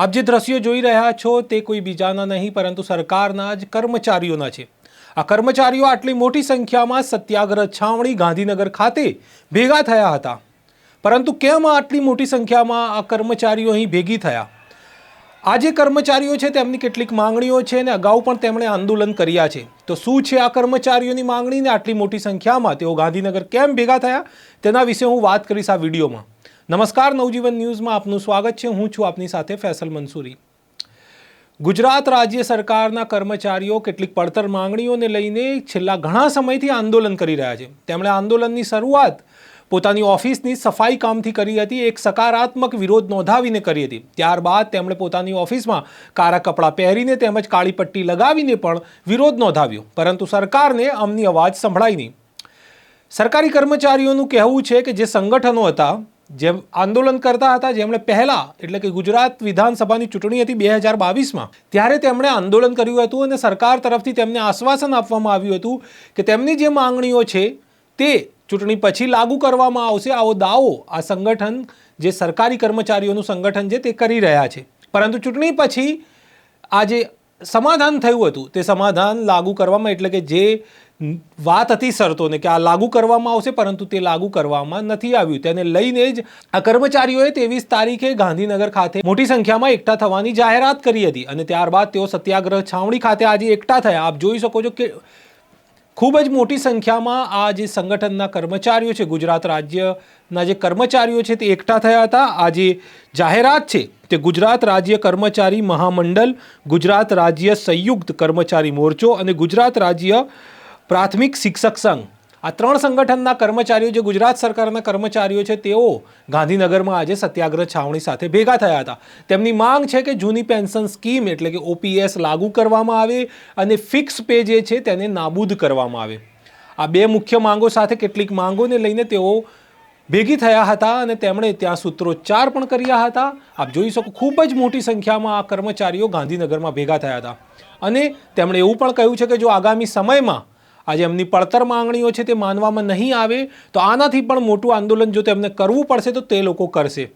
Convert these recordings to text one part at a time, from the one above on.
આપ જે દ્રશ્યો જોઈ રહ્યા છો તે કોઈ બીજાના નહીં, પરંતુ સરકારના જ કર્મચારીઓના છે. આ કર્મચારીઓ આટલી મોટી સંખ્યામાં સત્યાગ્રહ છાવણી ગાંધીનગર ખાતે ભેગા થયા હતા. પરંતુ કેમ આટલી મોટી સંખ્યામાં આ કર્મચારીઓ અહીં ભેગી થયા? આ જે કર્મચારીઓ છે તેમની કેટલીક માંગણીઓ છે અને અગાઉ પણ તેમણે આંદોલન કર્યા છે. તો શું છે આ કર્મચારીઓની માંગણી ને આટલી મોટી સંખ્યામાં? તેઓ ગાંધીનગર કેમ ભેગા થયા? તેના વિશે હું વાત કરીશ આ વિડીયોમાં. નમસ્કાર, નવજીવન ન્યૂઝમાં આપનું સ્વાગત છે. હું છું આપની સાથે ફેસલ મંસૂરી. ગુજરાત રાજ્ય સરકારના કર્મચારીઓ કેટલીક પડતર માંગણીઓને લઈને છેલ્લા ઘણા સમયથી આંદોલન કરી રહ્યા છે. તેમણે આંદોલનની શરૂઆત પોતાની ઓફિસની સફાઈ કામથી કરી હતી, એક સકારાત્મક વિરોધ નોંધાવીને કરી હતી. ત્યારબાદ તેમણે પોતાની ઓફિસમાં કાળા કપડાં પહેરીને તેમજ કાળી પટ્ટી લગાવીને પણ વિરોધ નોંધાવ્યો. પરંતુ સરકારને અમની અવાજ સંભળાઈ નહીં. સરકારી કર્મચારીઓનું કહેવું છે કે જે સંગઠનો હતા જેમ આંદોલન કરતા હતા, જેમણે પહેલા, એટલે કે ગુજરાત વિધાનસભાની ચૂંટણી હતી બે હજાર બાવીસમાં, ત્યારે તેમણે આંદોલન કર્યું હતું અને સરકાર તરફથી તેમને આશ્વાસન આપવામાં આવ્યું હતું કે તેમની જે માંગણીઓ છે, તે ચૂંટણી પછી લાગુ કરવામાં આવશે. આવો દાવો આ સંગઠન, જે સરકારી કર્મચારીઓનું સંગઠન છે, તે કરી રહ્યા છે. પરંતુ ચૂંટણી પછી આ જે સમાધાન થયું હતું. તે સમાધાન લાગુ કરવામાં, એટલે કે જે વાત હતી શરતોને કે આ લાગુ કરવામાં આવશે, પરંતુ તે લાગુ કરવામાં નથી આવ્યું. તેને લઈને જ આ કર્મચારીઓએ ત્રેવીસ તારીખે ગાંધીનગર ખાતે મોટી સંખ્યામાં એકઠા થવાની જાહેરાત કરી હતી અને ત્યારબાદ તેઓ સત્યાગ્રહ છાવણી ખાતે આજે એકઠા થયા. આપ જોઈ શકો છો કે ખૂબ જ મોટી સંખ્યામાં આ જે સંગઠનના કર્મચારીઓ છે, ગુજરાત રાજ્યના જે કર્મચારીઓ છે, તે એકઠા થયા હતા. આ જે જાહેરાત છે તે ગુજરાત રાજ્ય કર્મચારી મહામંડળ ગુજરાત રાજ્ય સંયુક્ત કર્મચારી મોરચો અને ગુજરાત રાજ્ય પ્રાથમિક શિક્ષક સંઘ. આ ત્રણ સંગઠનના કર્મચારીઓ જે ગુજરાત સરકારના કર્મચારીઓ છે, તેઓ ગાંધીનગરમાં આજે સત્યાગ્રહ છાવણી સાથે ભેગા થયા હતા. તેમની માંગ છે કે જૂની પેન્શન સ્કીમ એટલે કે ઓપીએસ લાગુ કરવામાં આવે અને ફિક્સ પે જે છે તેને નાબૂદ કરવામાં આવે. આ બે મુખ્ય માંગો સાથે કેટલીક માંગોને લઈને તેઓ ભેગી થયા હતા અને તેમણે ત્યાં સૂત્રોચ્ચાર પણ કર્યા હતા. આપ જોઈ શકો, ખૂબ જ મોટી સંખ્યામાં આ કર્મચારીઓ ગાંધીનગરમાં ભેગા થયા હતા. અને તેમણે એવું પણ કહ્યું છે કે જો આગામી સમયમાં આજે એમની પડતર માંગણીઓ છે તે માનવામાં નહીં આવે, તો આનાથી પણ મોટું આંદોલન જો તેમને કરવું પડશે, તો તે લોકો કરશે.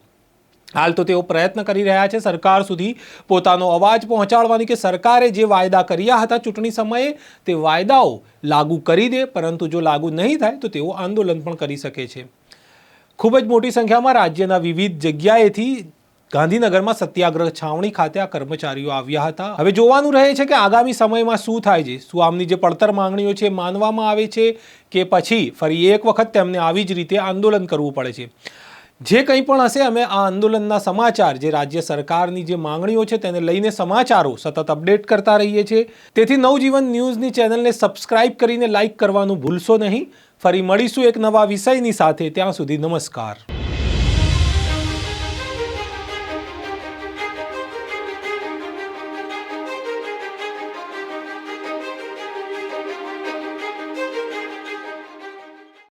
હાલ તો તેઓ પ્રયત્ન કરી રહ્યા છે સરકાર સુધી પોતાનો અવાજ પહોંચાડવાની કે સરકારે જે વાયદા કર્યા હતા ચૂંટણી સમયે, તે વાયદાઓ લાગુ કરી દે, પરંતુ જો લાગુ નહીં થાય, તો તેઓ આંદોલન પણ કરી શકે છે. ખૂબ જ મોટી સંખ્યામાં રાજ્યના વિવિધ જગ્યાએથી ગાંધીનગરમાં સત્યાગ્રહ છાવણી ખાતે આ કર્મચારીઓ આવ્યા હતા. હવે જોવાનું રહે છે કે આગામી સમયમાં શું થાય છે, શું આમની જે પડતર માંગણીઓ છે માનવામાં આવે છે કે પછી ફરી એક વખત તેમને આવી જ રીતે આંદોલન કરવું પડે છે. જે કંઈ પણ હશે, અમે આ આંદોલનના સમાચાર, જે રાજ્ય સરકારની જે માંગણીઓ છે તેને લઈને સમાચારો સતત અપડેટ કરતા રહીએ છીએ. તેથી નવજીવન ન્યૂઝની ચેનલને સબસ્ક્રાઇબ કરીને લાઇક કરવાનું ભૂલશો નહીં. ફરી મળીશું એક નવા વિષયની સાથે. ત્યાં સુધી નમસ્કાર.